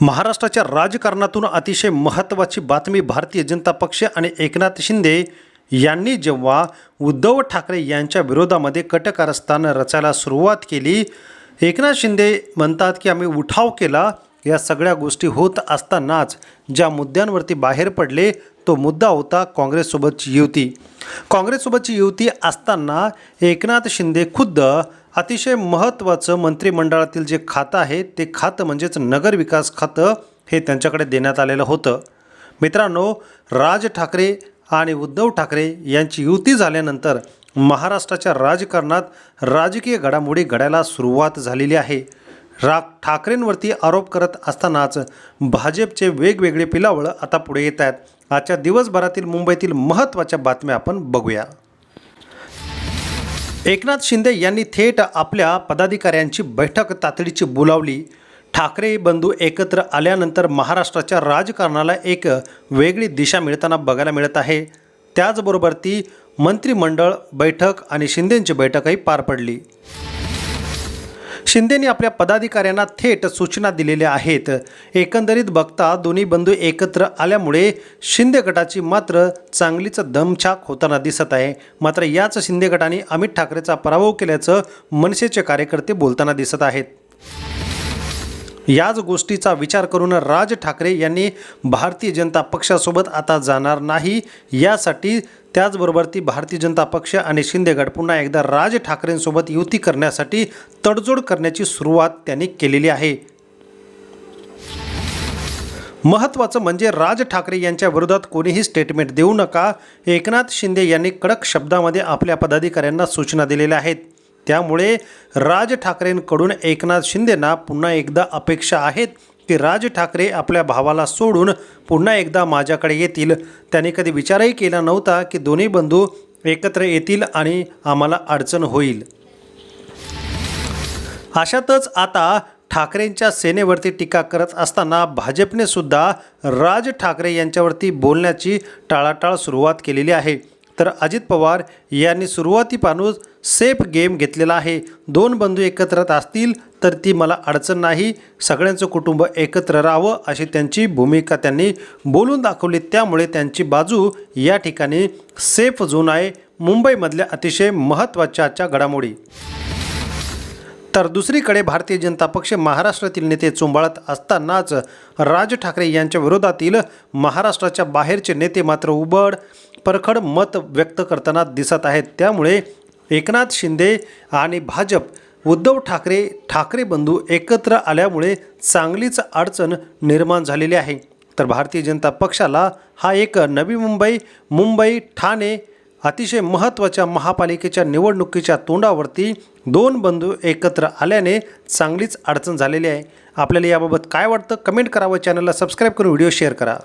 महाराष्ट्राच्या राजकारणातून अतिशय महत्त्वाची बातमी भारतीय जनता पक्ष आणि एकनाथ शिंदे यांनी जेव्हा उद्धव ठाकरे यांच्या विरोधामध्ये कटकारस्थान रचायला सुरुवात केली एकनाथ शिंदे म्हणतात की आम्ही उठाव केला. या सगळ्या गोष्टी होत असतानाच ज्या मुद्द्यांवरती बाहेर पडले तो मुद्दा होता काँग्रेससोबतची युती. काँग्रेससोबतची युती असताना एकनाथ शिंदे खुद्द अतिशय महत्त्वाचं मंत्रिमंडळातील जे खातं आहे ते खातं म्हणजेच नगरविकास खातं हे त्यांच्याकडे देण्यात आलेलं होतं. मित्रांनो राज ठाकरे आणि उद्धव ठाकरे यांची युती झाल्यानंतर महाराष्ट्राच्या राजकारणात राजकीय घडामोडी घडायला सुरुवात झालेली आहे. रा ठाकरेंवरती आरोप करत असतानाच भाजपचे वेगवेगळे पिलावळ आता पुढे येत आहेत. आजच्या दिवसभरातील मुंबईतील महत्त्वाच्या बातम्या आपण बघूया. एकनाथ शिंदे यांनी थेट आपल्या पदाधिकाऱ्यांची बैठक तातडीची बोलावली. ठाकरे बंधू एकत्र आल्यानंतर महाराष्ट्राच्या राजकारणाला एक वेगळी दिशा मिळताना बघायला मिळत आहे. त्याचबरोबर ती मंत्रिमंडळ बैठक आणि शिंदेंची बैठकही पार पडली. शिंदेनी आपल्या पदाधिकाऱ्यांना थेट सूचना दिलेल्या आहेत. एकंदरीत बघता दोन्ही बंधू एकत्र आल्यामुळे शिंदे गटाची मात्र चांगलीच दमछाक होताना दिसत आहे. मात्र याच शिंदे गटाने अमित ठाकरेचा पराभव केल्याचं मनसेचे कार्यकर्ते बोलताना दिसत आहेत. याच गोष्टीचा विचार करून राज ठाकरे यांनी भारतीय जनता पक्षासोबत आता जाणार नाही. यासाठी त्याचबरोबर ती भारतीय जनता पक्ष आणि शिंदे गट पुन्हा एकदा राज ठाकरेंसोबत युती करण्यासाठी तडजोड करण्याची सुरुवात त्यांनी केलेली आहे. महत्त्वाचं म्हणजे राज ठाकरे यांच्या विरोधात कोणीही स्टेटमेंट देऊ नका. एकनाथ शिंदे यांनी कडक शब्दामध्ये आपल्या पदाधिकाऱ्यांना सूचना दिलेल्या आहेत. त्यामुळे राज ठाकरेंकडून एकनाथ शिंदेंना पुन्हा एकदा अपेक्षा आहेत की राज ठाकरे आपल्या भावाला सोडून पुन्हा एकदा माझ्याकडे येतील. त्याने कधी विचारही केला नव्हता की दोन्ही बंधू एकत्र येतील आणि आम्हाला अडचण होईल. अशातच आता ठाकरेंच्या सेनेवरती टीका करत असताना भाजपने सुद्धा राज ठाकरे यांच्यावरती बोलण्याची टाळाटाळ सुरुवात केलेली आहे. तर अजित पवार यांनी सुरुवातीपासूनच सेफ गेम घेतलेला आहे. दोन बंधू एकत्र असतील तर ती मला अडचण नाही. सगळ्यांचं कुटुंब एकत्र राहावं अशी त्यांची भूमिका त्यांनी बोलून दाखवली. त्यामुळे त्यांची बाजू या ठिकाणी सेफ झोन आहे. मुंबईमधल्या अतिशय महत्त्वाच्या आजच्या घडामोडी. तर दुसरीकडे भारतीय जनता पक्ष महाराष्ट्रातील नेते चोंबाळत असतानाच राज ठाकरे यांच्या विरोधातील महाराष्ट्राच्या बाहेरचे नेते मात्र उबड परखड मत व्यक्त करताना दिसत आहेत. त्यामुळे एकनाथ शिंदे आणि भाजप उद्धव ठाकरे ठाकरे बंधू एकत्र आल्यामुळे चांगलीच अडचण निर्माण झालेली आहे. तर भारतीय जनता पक्षाला हा एक नवी मुंबई मुंबई ठाणे अतिशय महत्त्वाच्या महापालिकेच्या निवडणुकीच्या तोंडावरती दोन बंधू एकत्र आल्याने चांगलीच अडचण झालेली आहे. आपल्याला याबाबत काय वाटतं? कमेंट करावं. चॅनलला सबस्क्राईब करून व्हिडिओ शेअर करा.